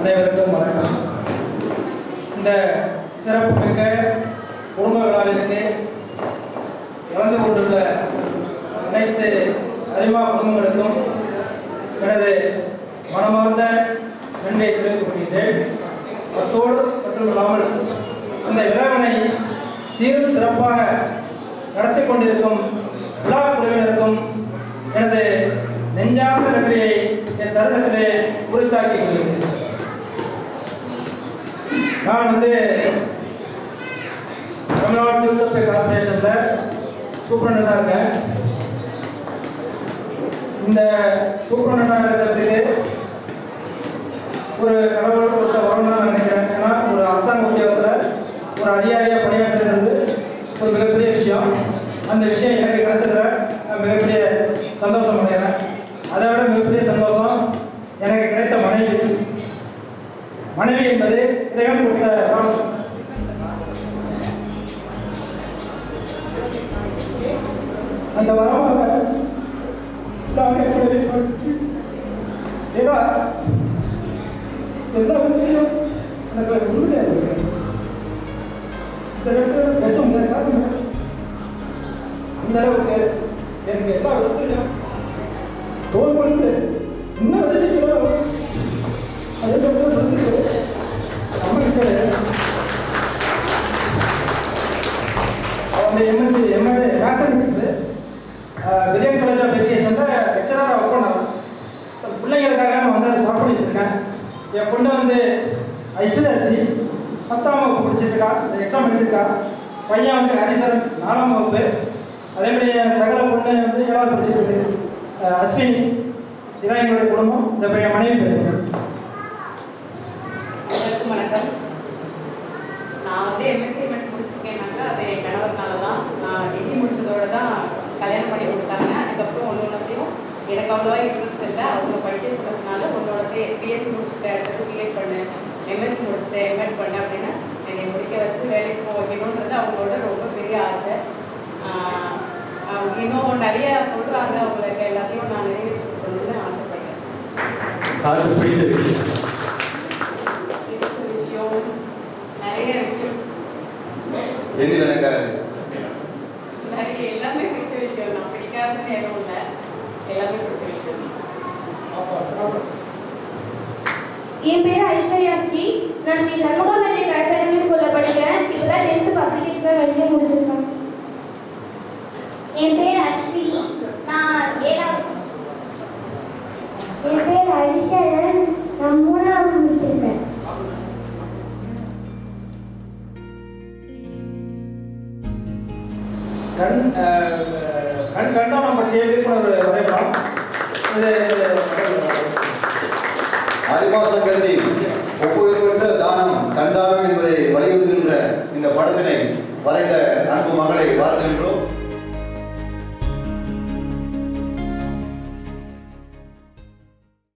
அனைவருக்கும் வணக்கம். இந்த சிறப்புமிக்க குடும்ப விழாவிற்கு கலந்து கொண்டுள்ள அனைத்து அறிவா குடும்பங்களுக்கும் எனது மனமார்ந்த நன்றியை தெரிவித்துக் கொள்கின்றேன். அத்தோடு மட்டுமில்லாமல் இந்த விழாவினை சீரும் சிறப்பாக நடத்தி கொண்டிருக்கும் விழா குழுவினருக்கும் எனது நெஞ்சார்ந்த நன்றியை என் தருணத்திலே உறுத்தாக்கிக் கொள்கிறேன். நான் வந்து தமிழ்நாடு சிவில் சப்ளை கார்பரேஷனில் சூப்பரண்டாக இருக்கேன் இந்த சூப்பரண்டாக இருக்கிறதுக்கு ஒரு கடவுள் கொடுத்த வரம் நான் நினைக்கிறேன். ஏன்னா ஒரு அரசாங்க உத்தியோகத்தில் ஒரு அதிகாரியாக பணியாற்றுறது ஒரு மிகப்பெரிய விஷயம். அந்த விஷயம் எனக்கு கிடைச்சதுல நான் மிகப்பெரிய சந்தோஷம் அடைகிறேன். அந்த வரமாக நான் எப்படி ஏன்னா எல்லா விதத்திலையும் எனக்கு உறுதியாக இருக்கு இந்த இடத்துல பேச முடியாத காரணம் என்ன? அந்த அளவுக்கு எனக்கு எல்லா விதத்திலையும் தோல் கொடுத்து இன்னும் வரைக்கும் அதே மாதிரி சொல்லிட்டு அமைச்சர் MSc MLA mathematics biryani college of எஜுகேஷனில் லெக்சராக ஒர்க் பண்ணேன் பிள்ளைங்களுக்காக நான் வந்து அதை ஸ்டார்ட் பண்ணி வச்சுருக்கேன். என் பொண்ணு வந்து ஐஸ்வர்யாசி பத்தாம் வகுப்பு படிச்சிருக்கா இந்த எக்ஸாம் எடுத்திருக்கா. பையன் வந்து ஹரிசரன் நாலாம் வகுப்பு. அதே மாதிரி என் சகல பொண்ணு வந்து ஏழாவது படிச்சிருக்கு அஸ்வினி இதான் எங்களுடைய குடும்பம். இந்த பையன் மனைவி பேசுகிறேன் வணக்கம். நான் வந்து எம்எஸ்சி எனக்கு அவ்வளோவா இன்ட்ரெஸ்ட் இல்லை. அவங்க படிக்க சொன்னதுனால ஒன்னோட பிஎஸ்சி முடிச்சுட்டு அடுத்தது பிஎட் பண்ணு. எம்எஸ்சி முடிச்சுட்டு எம்எட் பண்ணு அப்படின்னு என்னை முடிக்க வச்சு வேலைக்கு போக வைக்கணுன்றது அவங்களோட ரொம்ப பெரிய ஆசை. இன்னும் நிறைய சொல்கிறாங்க அவங்களுக்கு எல்லாத்தையும் நான் நிறைவேற்றணும்னு ஆசைப்பட்டேன் பிடிச்ச விஷயம்? நிறைய விஷயம் நிறைய எல்லாமே பிடிச்ச விஷயம். தான் பிடிக்காததுன்னு எதுவும் இல்லை. எல்லாமே என் பேர் ஐஸ்வர்யா ஸ்ரீ. நான் Sri Shanmugam matric higher secondary ஸ்கூலில் படிக்கிறேன். இப்போ தான் டென்த்து பப்ளிக் எக்ஸாம் எழுதி முடிச்சிருக்கேன். என் பேர் அஸ்வினி. நான் ஏழாவது என் பேர் ஹரிசரன். நான் மூணாவது முடிச்சிருக்கேன். கண் அஹ், கண்டா நம்ம பற்றிய விழிப்புணர்வு வரைபடம் இது அறிவாசம் கருதி.